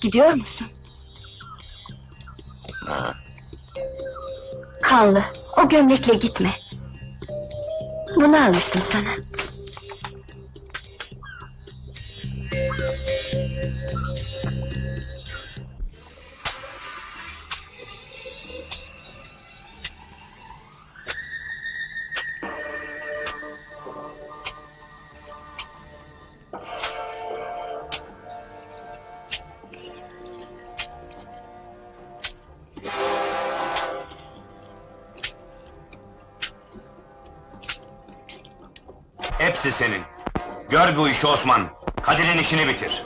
Gidiyor musun? Ha, Kanlı, o gömlekle gitme. Bunu almıştım sana. Hepsi senin. Gör bu işi Osman. Kadir'in işini bitir.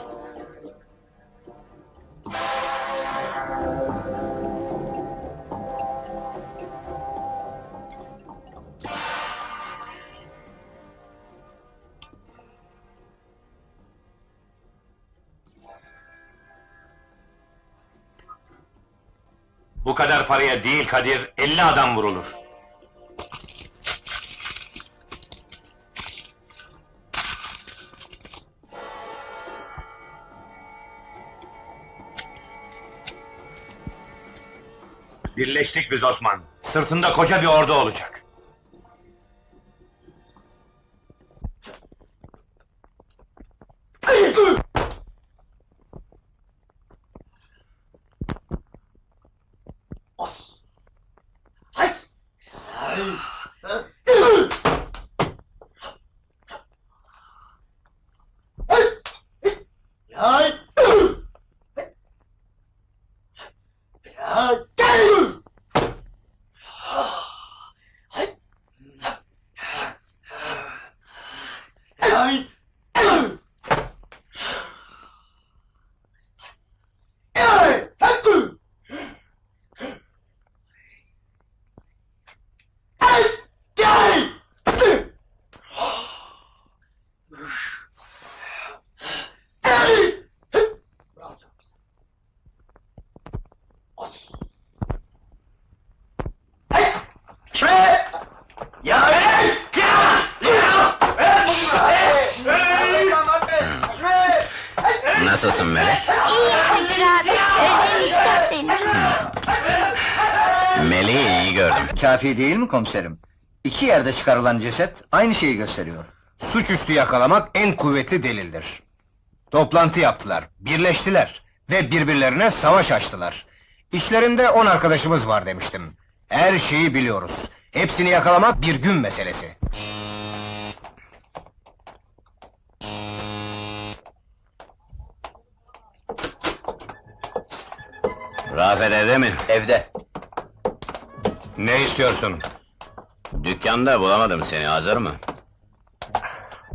Bu kadar paraya değil Kadir, 50 adam vurulur. Birleştik biz Osman. Sırtında koca bir ordu olacak. Nasılsın Melek? İyiyim Kadir abi. Özlemiştim seni. Melek'i iyi gördüm. Kafi değil mi komiserim? İki yerde çıkarılan ceset aynı şeyi gösteriyor. Suçüstü yakalamak en kuvvetli delildir. Toplantı yaptılar, birleştiler ve birbirlerine savaş açtılar. İşlerinde on arkadaşımız var demiştim. Her şeyi biliyoruz. Hepsini yakalamak bir gün meselesi. Rafet evde mi? Evde. Ne istiyorsun? Dükkanda bulamadım seni, hazır mı?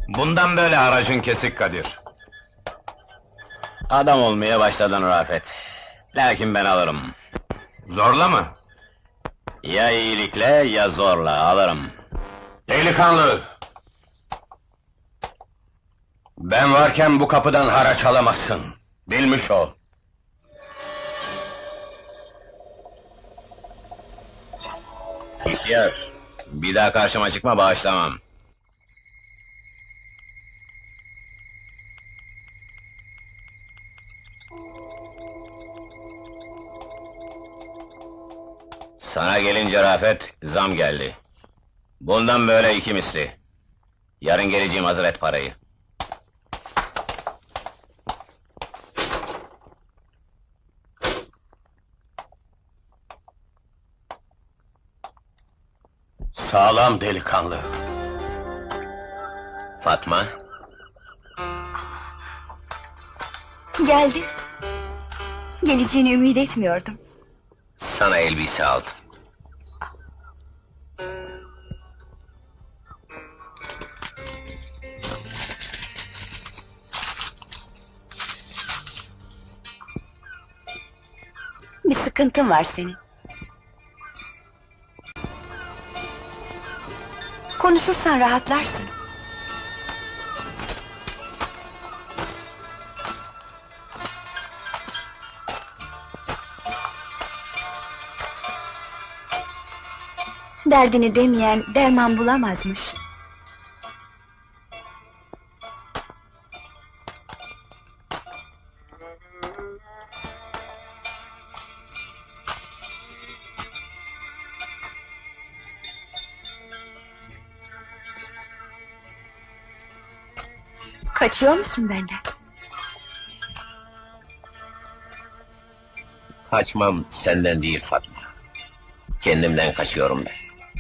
Bundan böyle aracın kesik Kadir. Adam olmaya başladın Rafet. Lakin ben alırım. Zorla mı? Ya iyilikle ya zorla alırım. Delikanlı! Ben varken bu kapıdan haraç alamazsın. Bilmiş ol. İhtiyar, bir daha karşıma çıkma bağışlamam. Sana gelince Rafet, zam geldi. Bundan böyle iki misli. Yarın geleceğim hazır et parayı. Sağlam delikanlı. Fatma, Geldin. Geleceğini ümit etmiyordum. sana elbise aldım. Bir sıkıntın var senin. Konuşursan rahatlarsın. Derdini demeyen derman bulamazmış. Kaçıyor musun benden? Kaçmam senden değil Fatma. Kendimden kaçıyorum ben.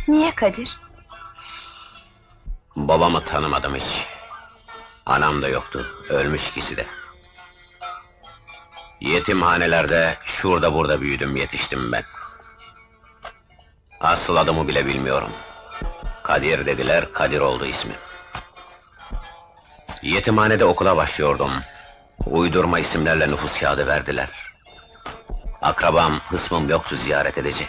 Niye Kadir? Babamı tanımadım hiç. Anam da yoktu. Ölmüş ikisi de. Yetimhanelerde şurada burada büyüdüm yetiştim ben. Asıl adımı bile bilmiyorum. Kadir dediler, Kadir oldu ismim. Yetimhanede okula başlıyordum. Uydurma isimlerle nüfus kağıdı verdiler. Akrabam, hısmım yoktu ziyaret edecek.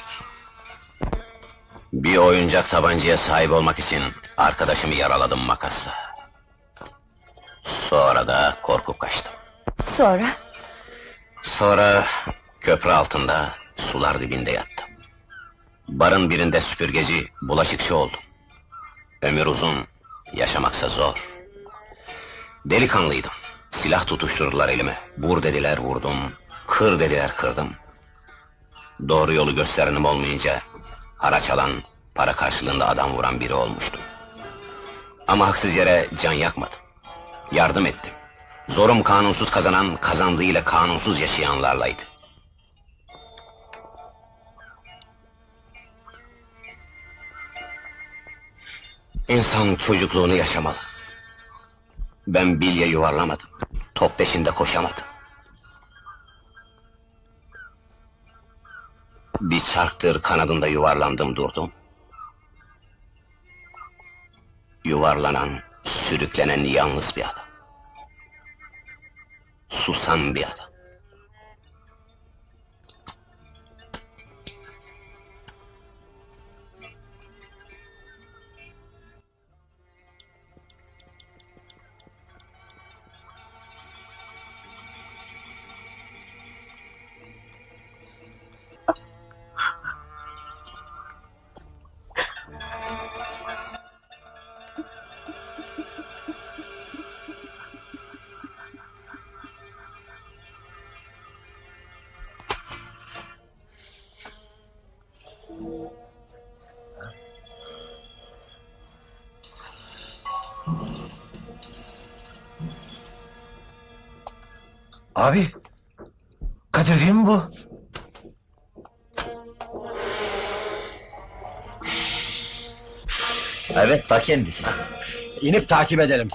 Bir oyuncak tabancaya sahip olmak için arkadaşımı yaraladım makasla. Sonra da korkup kaçtım. Sonra? Sonra köprü altında, sular dibinde yattım. Barın birinde süpürgeci, bulaşıkçı oldum. Ömür uzun, yaşamaksa zor. Delikanlıydım. Silah tutuşturdular elime. Vur dediler vurdum, kır dediler kırdım. Doğru yolu gösterenim olmayınca haraç alan, para karşılığında adam vuran biri olmuştum. Ama haksız yere can yakmadım. Yardım ettim. Zorum kanunsuz kazanan, kazandığıyla kanunsuz yaşayanlarlaydı. İnsan çocukluğunu yaşamalı. Ben bilye yuvarlamadım. Top peşinde koşamadım. Bir çarktır kanadında yuvarlandım durdum. Yuvarlanan, sürüklenen yalnız bir adam. Susan bir adam. Abi, Kadir değil mi bu? Evet ta kendisi. İnip takip edelim.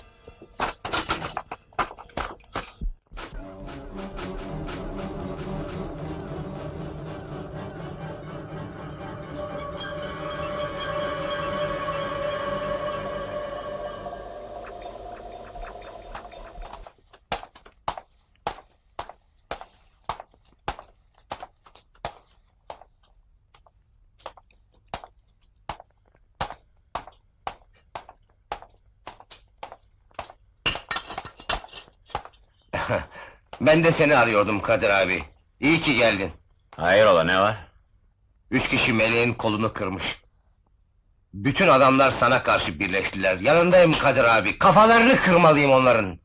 Ben de seni arıyordum Kadir abi. İyi ki geldin. Hayrola ne var? Üç kişi meleğin kolunu kırmış. Bütün adamlar sana karşı birleştiler. Yanındayım Kadir abi. Kafalarını kırmalıyım onların.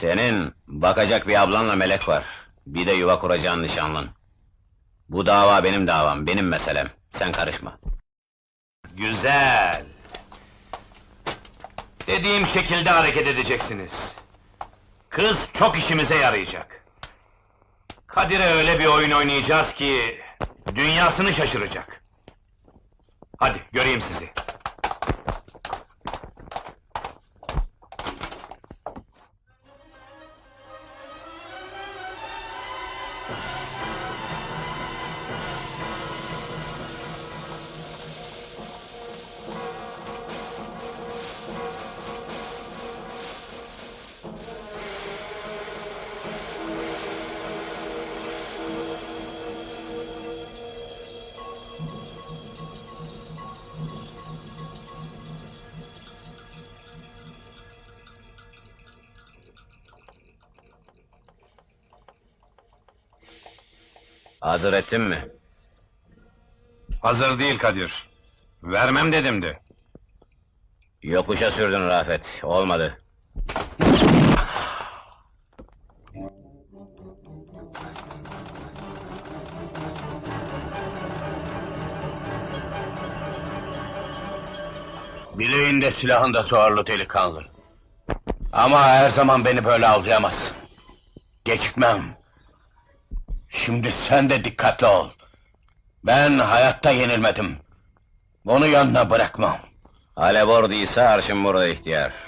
Senin bakacak bir ablanla melek var. Bir de yuva kuracağın nişanlın. Bu dava benim davam, benim meselem. Sen karışma. Güzel. Dediğim şekilde hareket edeceksiniz. Kız çok işimize yarayacak. Kadir'e öyle bir oyun oynayacağız ki... ...dünyasını şaşıracak. Hadi göreyim sizi. Hazır ettin mi? Hazır değil Kadir. Vermem dedimdi. Yokuşa sürdün Rafet, olmadı. Bileğinde silahında zorlu delikanlı. Ama her zaman beni böyle avlayamazsın. Gecikmem. Şimdi sen de dikkatli ol. Ben hayatta yenilmedim. Bunu yanına bırakmam. Alev orduysa arşın burada ihtiyar.